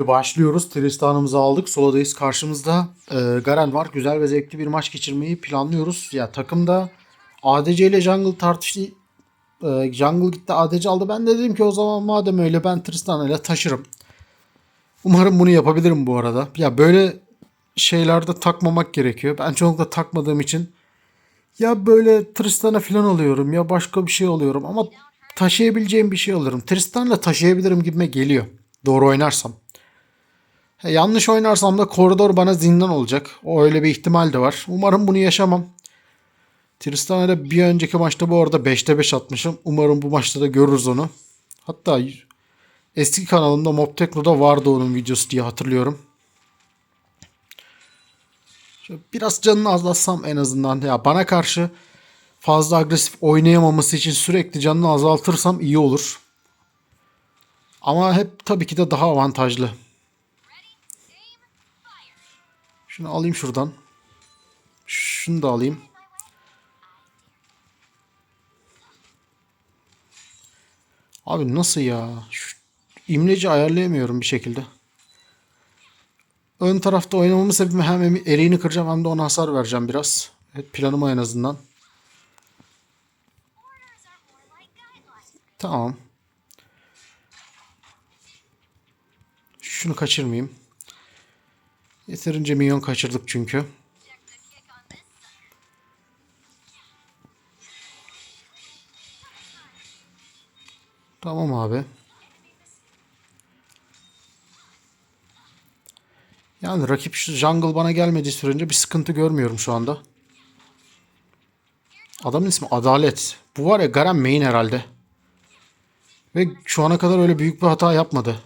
Başlıyoruz. Tristan'ımızı aldık. Soladayız. Karşımızda e, Garen var. Güzel ve zevkli bir maç geçirmeyi planlıyoruz. Ya takımda ADC ile Jungle tartıştı. E, Jungle gitti ADC aldı. Ben de dedim ki o zaman madem öyle ben Tristan ile taşırım. Umarım bunu yapabilirim bu arada. Ya böyle şeylerde takmamak gerekiyor. Ben çoğunlukla takmadığım için ya böyle Tristan'a falan alıyorum ya başka bir şey alıyorum ama taşıyabileceğim bir şey alırım. Tristan'la taşıyabilirim gibime geliyor. Doğru oynarsam. Yanlış oynarsam da koridor bana zindan olacak. O öyle bir ihtimal de var. Umarım bunu yaşamam. Tristan'a bir önceki maçta bu arada 5'te 5 atmışım. Umarım bu maçta da görürüz onu. Hatta eski kanalımda Mob Tekno'da vardı onun videosu diye hatırlıyorum. Biraz canını azaltsam en azından. Ya bana karşı fazla agresif oynayamaması için sürekli canını azaltırsam iyi olur. Ama hep tabii ki de daha avantajlı. Şunu alayım şuradan. Şunu da alayım. Abi nasıl ya? Şu imleci ayarlayamıyorum bir şekilde. Ön tarafta oynamamın sebebi hem eriğini kıracağım hem de ona hasar vereceğim biraz. Evet, planıma en azından. Tamam. Şunu kaçırmayayım. Yeterince minyon kaçırdık çünkü. Tamam abi. Yani rakip jungle bana gelmediği sürece bir sıkıntı görmüyorum şu anda. Adamın ismi Adalet. Bu var ya Garen main herhalde. Ve şu ana kadar öyle büyük bir hata yapmadı.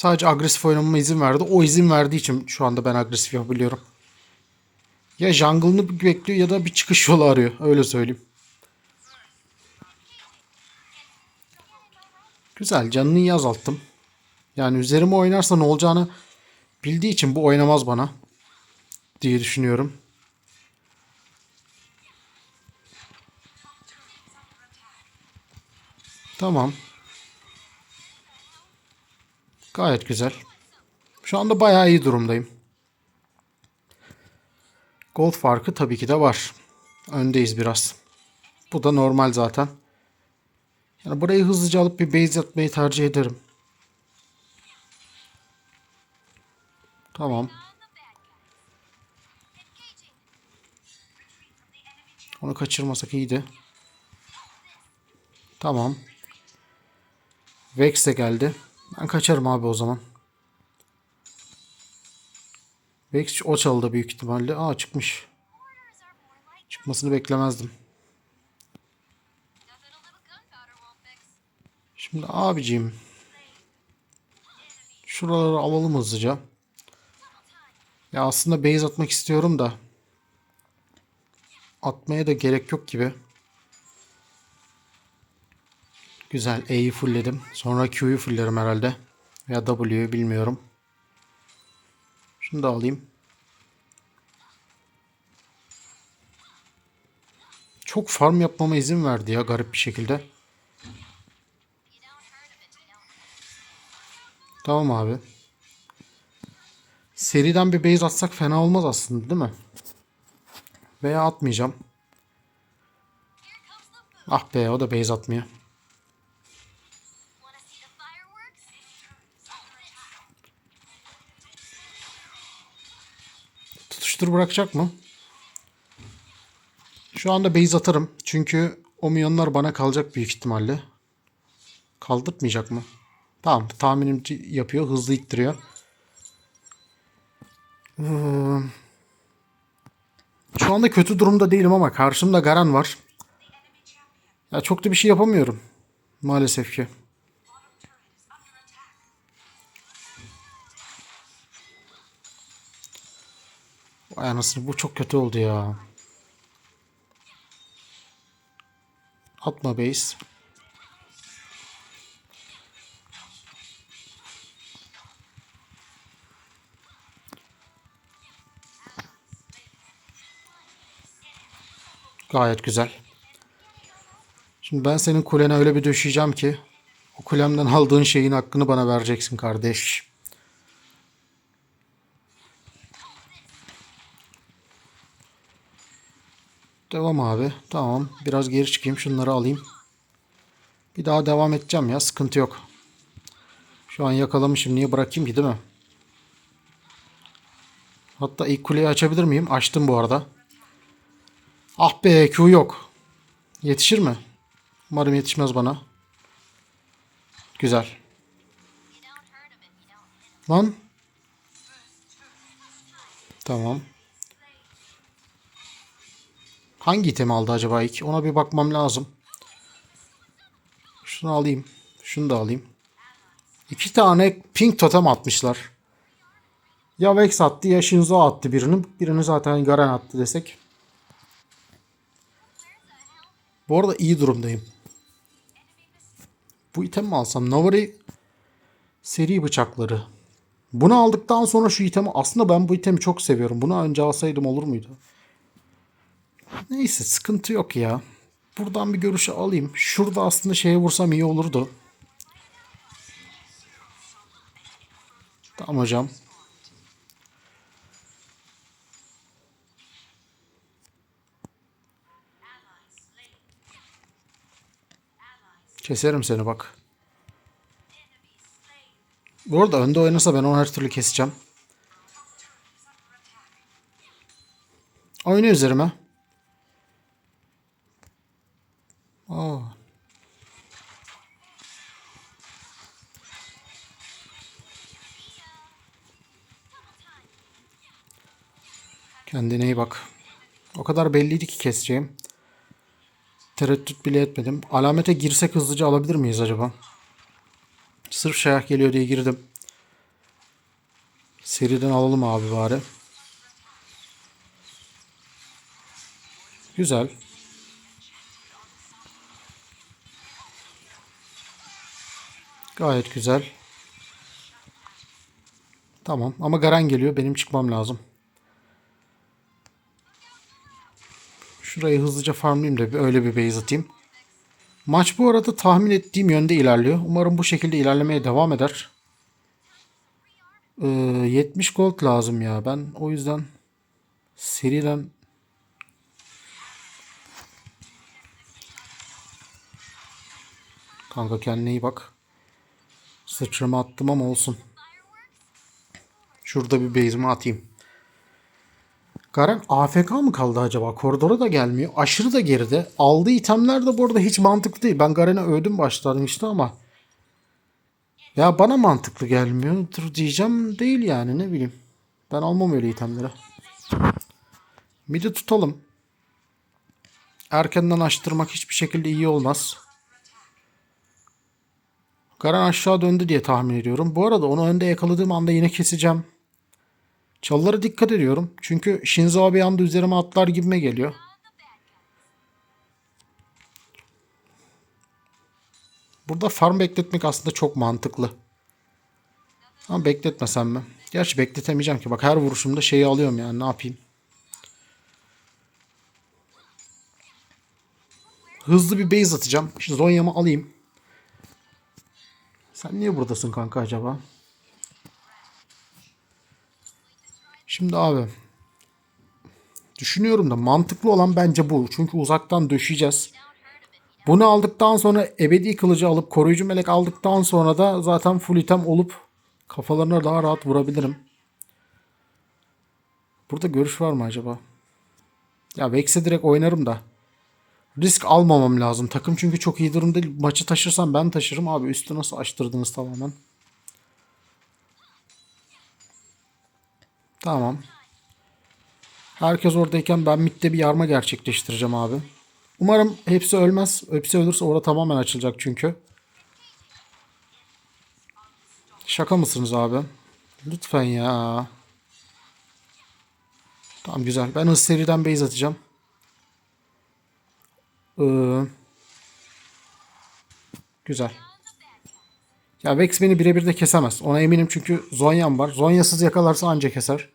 Sadece agresif oynamama izin verdi. O izin verdiği için şu anda ben agresif yapabiliyorum. Ya jungle'ını bekliyor ya da bir çıkış yolu arıyor. Öyle söyleyeyim. Güzel. Canını iyi azalttım. Yani üzerime oynarsa ne olacağını bildiği için bu oynamaz bana. Diye düşünüyorum. Tamam. Gayet güzel. Şu anda bayağı iyi durumdayım. Gold farkı tabii ki de var. Öndeyiz biraz. Bu da normal zaten. Yani burayı hızlıca alıp bir base atmayı tercih ederim. Tamam. Onu kaçırmasak iyiydi. Tamam. Vex de geldi. Ben kaçarım abi o zaman. Vex o çaldı büyük ihtimalle. Aa çıkmış. Çıkmasını beklemezdim. Şimdi abiciğim. Şuraları alalım hızlıca. Ya aslında base atmak istiyorum da. Atmaya da gerek yok gibi. Güzel. E'yi fullledim. Sonra Q'yu fulllerim herhalde. Veya W'yu bilmiyorum. Şunu da alayım. Çok farm yapmama izin verdi ya garip bir şekilde. Tamam abi. Seriden bir base atsak fena olmaz aslında değil mi? Veya atmayacağım. Ah be o da base atmıyor. Tutuştur bırakacak mı? Şu anda base atarım. Çünkü o milyonlar bana kalacak büyük ihtimalle. Kaldırtmayacak mı? Tamam tahminim yapıyor. Hızlı ittiriyor. Ee, şu anda kötü durumda değilim ama karşımda Garen var. Ya çok da bir şey yapamıyorum. Maalesef ki. Vay anasını bu çok kötü oldu ya. Atma base. Gayet güzel. Şimdi ben senin kulene öyle bir döşeyeceğim ki O kulemden aldığın şeyin hakkını bana vereceksin kardeş. Devam abi. Tamam. Biraz geri çıkayım. Şunları alayım. Bir daha devam edeceğim ya. Sıkıntı yok. Şu an yakalamışım. Niye bırakayım ki değil mi? Hatta ilk kuleyi açabilir miyim? Açtım bu arada. Ah be Q yok. Yetişir mi? Umarım yetişmez bana. Güzel. Lan. Tamam. Hangi itemi aldı acaba ilk? Ona bir bakmam lazım. Şunu alayım. Şunu da alayım. İki tane pink totem atmışlar. Ya Vex attı ya Shinzo attı birini. Birini zaten Garen attı desek. Bu arada iyi durumdayım. Bu item mi alsam? Navari seri bıçakları. Bunu aldıktan sonra şu itemi aslında ben bu itemi çok seviyorum. Bunu önce alsaydım olur muydu? Neyse sıkıntı yok ya. Buradan bir görüşü alayım. Şurada aslında şeye vursam iyi olurdu. Tamam hocam. Keserim seni bak. Bu arada önde oynasa ben onu her türlü keseceğim. Oyna üzerime. Kadar belliydi ki keseceğim. Tereddüt bile etmedim. Alamete girsek hızlıca alabilir miyiz acaba? Sırf şayak geliyor diye girdim. Seriden alalım abi bari. Güzel. Gayet güzel. Tamam ama Garen geliyor. Benim çıkmam lazım. Şurayı hızlıca farmlayayım da bir öyle bir base atayım. Maç bu arada tahmin ettiğim yönde ilerliyor. Umarım bu şekilde ilerlemeye devam eder. Ee, 70 gold lazım ya. Ben o yüzden seriden Kanka kendine iyi bak. Sıçrama attım ama olsun. Şurada bir base'imi atayım. Garen AFK mı kaldı acaba? Koridora da gelmiyor. Aşırı da geride. Aldığı itemler de bu arada hiç mantıklı değil. Ben Garen'e övdüm başlangıçta ama ya bana mantıklı gelmiyordur diyeceğim değil yani ne bileyim. Ben almam öyle itemleri. Midi tutalım. Erkenden açtırmak hiçbir şekilde iyi olmaz. Garen aşağı döndü diye tahmin ediyorum. Bu arada onu önde yakaladığım anda yine keseceğim. Çalılara dikkat ediyorum. Çünkü Shinzo abi anda üzerime atlar gibime geliyor. Burada farm bekletmek aslında çok mantıklı. Ama bekletmesem mi? Gerçi bekletemeyeceğim ki. Bak her vuruşumda şeyi alıyorum yani ne yapayım. Hızlı bir base atacağım. Şimdi Zonya'mı alayım. Sen niye buradasın kanka acaba? Şimdi abi düşünüyorum da mantıklı olan bence bu. Çünkü uzaktan döşeyeceğiz. Bunu aldıktan sonra ebedi kılıcı alıp koruyucu melek aldıktan sonra da zaten full item olup kafalarına daha rahat vurabilirim. Burada görüş var mı acaba? Ya Vex'e direkt oynarım da. Risk almamam lazım. Takım çünkü çok iyi durumda değil. Maçı taşırsam ben taşırım. Abi üstü nasıl açtırdınız tamamen. Tamam. Herkes oradayken ben midde bir yarma gerçekleştireceğim abi. Umarım hepsi ölmez. Hepsi ölürse orada tamamen açılacak çünkü. Şaka mısınız abi? Lütfen ya. Tamam güzel. Ben hız seriden base atacağım. Ee, güzel. Ya Vex beni birebir de kesemez. Ona eminim çünkü Zonya'm var. Zonya'sız yakalarsa anca keser.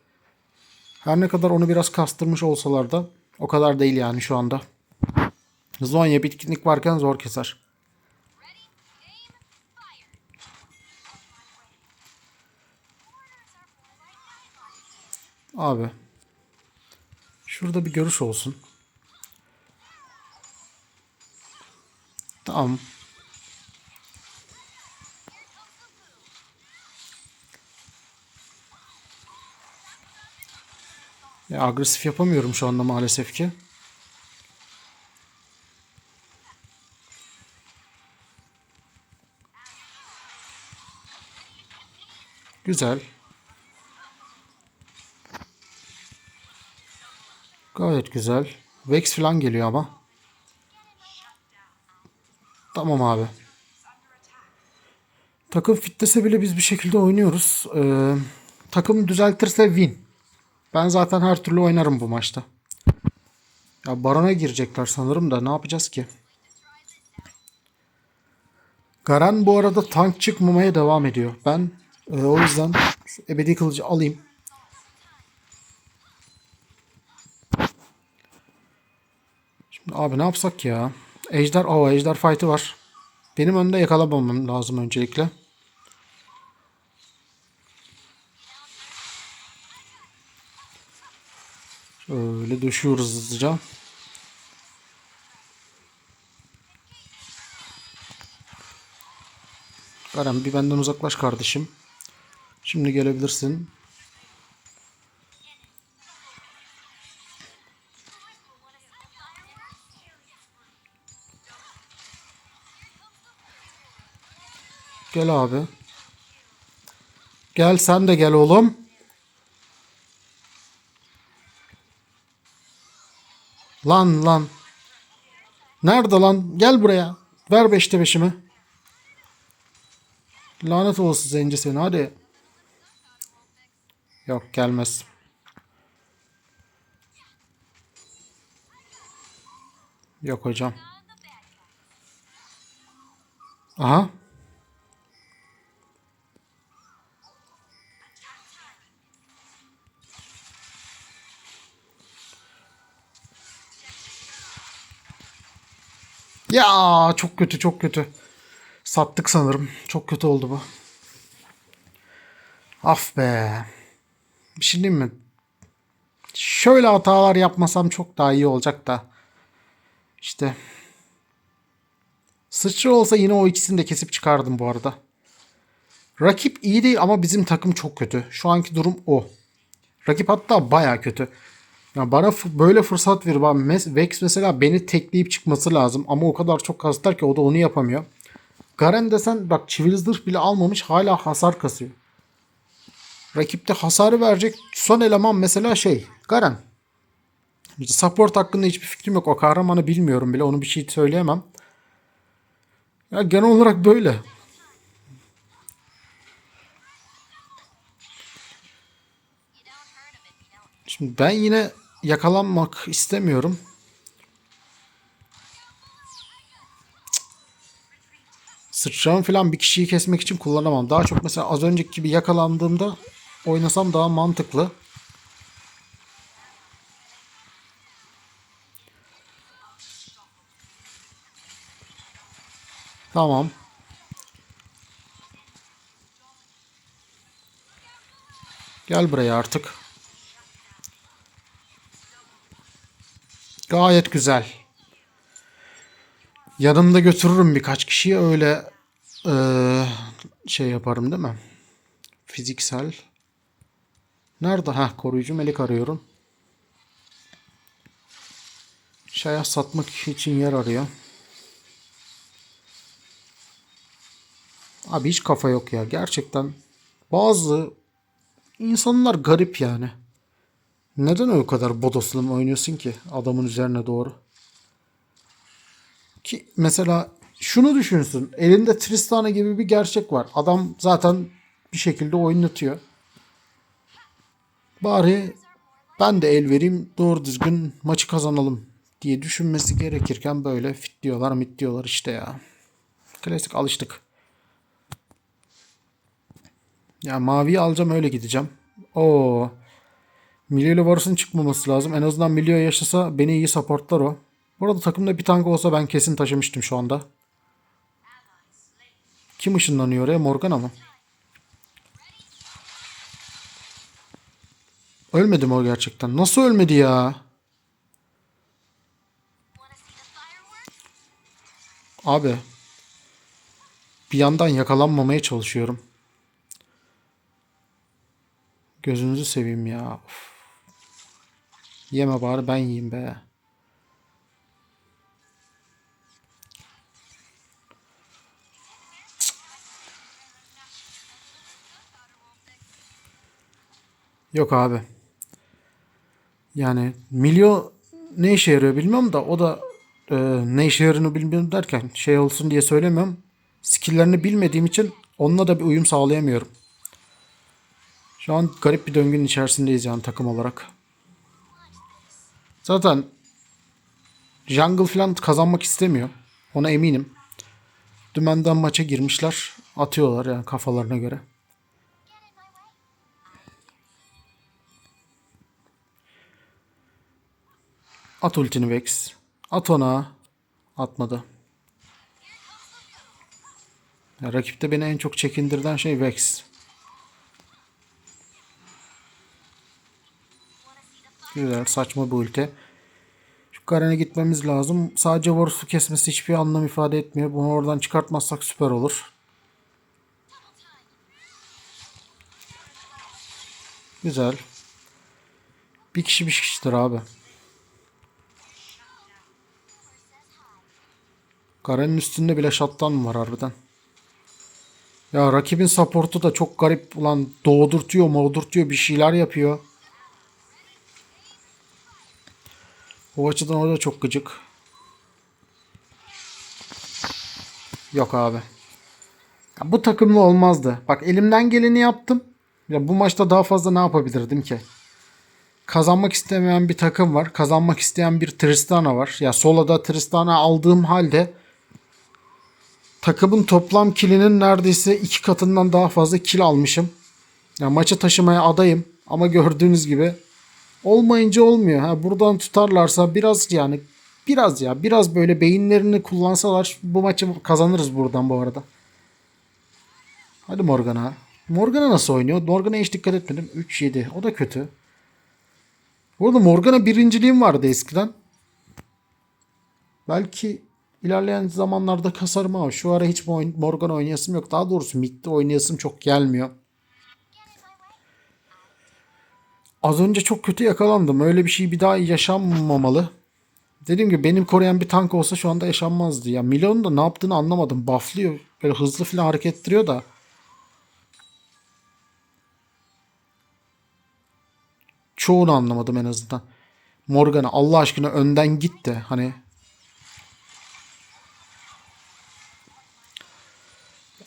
Her ne kadar onu biraz kastırmış olsalar da o kadar değil yani şu anda. Zonya bitkinlik varken zor keser. Abi. Şurada bir görüş olsun. Tamam. Ya agresif yapamıyorum şu anda maalesef ki. Güzel. Gayet güzel. Vex falan geliyor ama. Tamam abi. Takım fitlese bile biz bir şekilde oynuyoruz. Ee, takım düzeltirse win. Ben zaten her türlü oynarım bu maçta. Ya Baron'a girecekler sanırım da ne yapacağız ki? Garen bu arada tank çıkmamaya devam ediyor. Ben e, o yüzden ebedi kılıcı alayım. Şimdi abi ne yapsak ya? Ejder, o ejder fight'ı var. Benim önde yakalamamam lazım öncelikle. Şöyle düşüyoruz hızlıca. Garen bir benden uzaklaş kardeşim. Şimdi gelebilirsin. Gel abi. Gel sen de gel oğlum. Lan lan. Nerede lan? Gel buraya. Ver beşte beşimi. Lanet olası zenci seni hadi. Yok gelmez. Yok hocam. Aha. Ya çok kötü çok kötü. Sattık sanırım. Çok kötü oldu bu. Af be. Bir şey diyeyim mi? Şöyle hatalar yapmasam çok daha iyi olacak da. İşte. Sıçra olsa yine o ikisini de kesip çıkardım bu arada. Rakip iyi değil ama bizim takım çok kötü. Şu anki durum o. Rakip hatta baya kötü. Ya bana böyle fırsat ver. Ben Mes- Vex mesela beni tekleyip çıkması lazım. Ama o kadar çok kastar ki o da onu yapamıyor. Garen desen bak çivili zırh bile almamış hala hasar kasıyor. Rakipte hasarı verecek son eleman mesela şey Garen. Support hakkında hiçbir fikrim yok. O kahramanı bilmiyorum bile. Onu bir şey söyleyemem. Ya genel olarak böyle. Şimdi ben yine yakalanmak istemiyorum. Sıçrağım falan bir kişiyi kesmek için kullanamam. Daha çok mesela az önceki gibi yakalandığımda oynasam daha mantıklı. Tamam. Gel buraya artık. Gayet güzel. Yanımda götürürüm birkaç kişiyi öyle eee, şey yaparım değil mi? Fiziksel. Nerede? Ha koruyucu melek arıyorum. Şaya satmak için yer arıyor. Abi hiç kafa yok ya. Gerçekten bazı insanlar garip yani. Neden o kadar bodoslama oynuyorsun ki adamın üzerine doğru? Ki mesela şunu düşünsün. Elinde Tristana gibi bir gerçek var. Adam zaten bir şekilde oynatıyor. Bari ben de el vereyim doğru düzgün maçı kazanalım diye düşünmesi gerekirken böyle fit diyorlar mit diyorlar işte ya. Klasik alıştık. Ya maviyi alacağım öyle gideceğim. Oo. Milio ile Varus'un çıkmaması lazım. En azından Milio yaşasa beni iyi supportlar o. Bu arada takımda bir tank olsa ben kesin taşımıştım şu anda. Kim ışınlanıyor oraya? Morgana mı? Ölmedi mi o gerçekten? Nasıl ölmedi ya? Abi. Bir yandan yakalanmamaya çalışıyorum. Gözünüzü seveyim ya. Of. Yeme bari ben yiyeyim be. Yok abi. Yani milyon ne işe yarıyor bilmiyorum da o da e, ne işe yaradığını bilmiyorum derken şey olsun diye söylemiyorum. Skill'lerini bilmediğim için onunla da bir uyum sağlayamıyorum. Şu an garip bir döngünün içerisindeyiz yani takım olarak. Zaten jungle falan kazanmak istemiyor. Ona eminim. Dümenden maça girmişler. Atıyorlar yani kafalarına göre. At ultini Vex. At ona. Atmadı. Ya, rakipte beni en çok çekindirden şey Vex. Güzel saçma bir ulti. Şu Garen'e gitmemiz lazım. Sadece Varus'u kesmesi hiçbir anlam ifade etmiyor. Bunu oradan çıkartmazsak süper olur. Güzel. Bir kişi bir kişidir abi. Garen'in üstünde bile şattan var harbiden. Ya rakibin supportu da çok garip ulan doğdurtuyor mağdurtuyor bir şeyler yapıyor. O açıdan o da çok gıcık. Yok abi. Ya bu takımlı olmazdı. Bak elimden geleni yaptım. Ya bu maçta daha fazla ne yapabilirdim ki? Kazanmak istemeyen bir takım var. Kazanmak isteyen bir Tristana var. Ya soloda Tristana aldığım halde takımın toplam kilinin neredeyse iki katından daha fazla kil almışım. Ya maçı taşımaya adayım. Ama gördüğünüz gibi olmayınca olmuyor. Ha buradan tutarlarsa biraz yani biraz ya biraz böyle beyinlerini kullansalar bu maçı kazanırız buradan bu arada. Hadi Morgana. Morgana nasıl oynuyor? Morgana hiç dikkat etmedim. 3-7. O da kötü. Bu arada Morgana birinciliğim vardı eskiden. Belki ilerleyen zamanlarda kasarım ama şu ara hiç Morgana oynayasım yok. Daha doğrusu midde oynayasım çok gelmiyor. Az önce çok kötü yakalandım. Öyle bir şey bir daha yaşanmamalı. Dediğim gibi benim koruyan bir tank olsa şu anda yaşanmazdı. Ya Milon'un da ne yaptığını anlamadım. Bufflıyor. Böyle hızlı falan hareket ettiriyor da. Çoğunu anlamadım en azından. Morgana Allah aşkına önden git de hani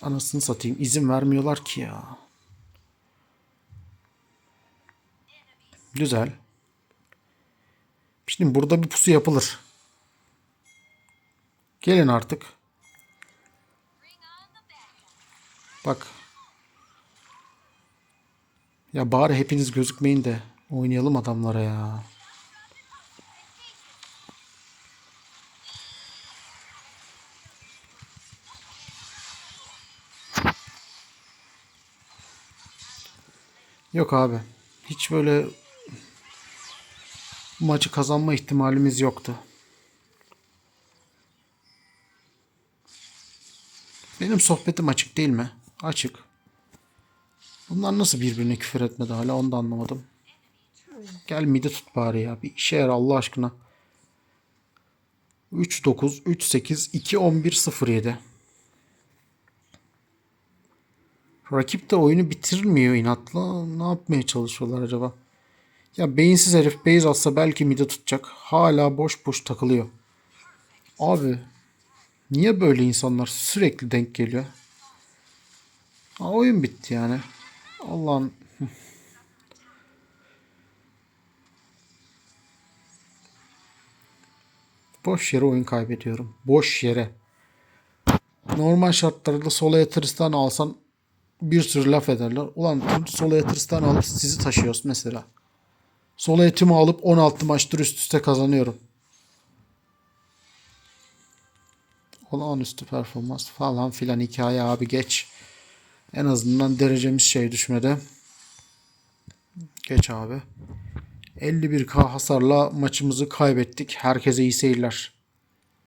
Anasını satayım izin vermiyorlar ki ya. Güzel. Şimdi burada bir pusu yapılır. Gelin artık. Bak. Ya bari hepiniz gözükmeyin de oynayalım adamlara ya. Yok abi. Hiç böyle maçı kazanma ihtimalimiz yoktu. Benim sohbetim açık değil mi? Açık. Bunlar nasıl birbirine küfür etmedi hala onu da anlamadım. Gel midi tut bari ya. Bir işe yarar Allah aşkına. 3-9, 3-8, 2-11, 0-7. Rakip de oyunu bitirmiyor inatla. Ne yapmaya çalışıyorlar acaba? Ya beyinsiz herif base atsa belki mide tutacak. Hala boş boş takılıyor. Abi niye böyle insanlar sürekli denk geliyor? Ha, oyun bitti yani. Allah'ın Boş yere oyun kaybediyorum. Boş yere. Normal şartlarda sola Tristan alsan bir sürü laf ederler. Ulan sola Tristan alıp sizi taşıyoruz mesela. Sola etimi alıp 16 maçtır üst üste kazanıyorum. Olağanüstü performans falan filan hikaye abi geç. En azından derecemiz şey düşmedi. Geç abi. 51k hasarla maçımızı kaybettik. Herkese iyi seyirler.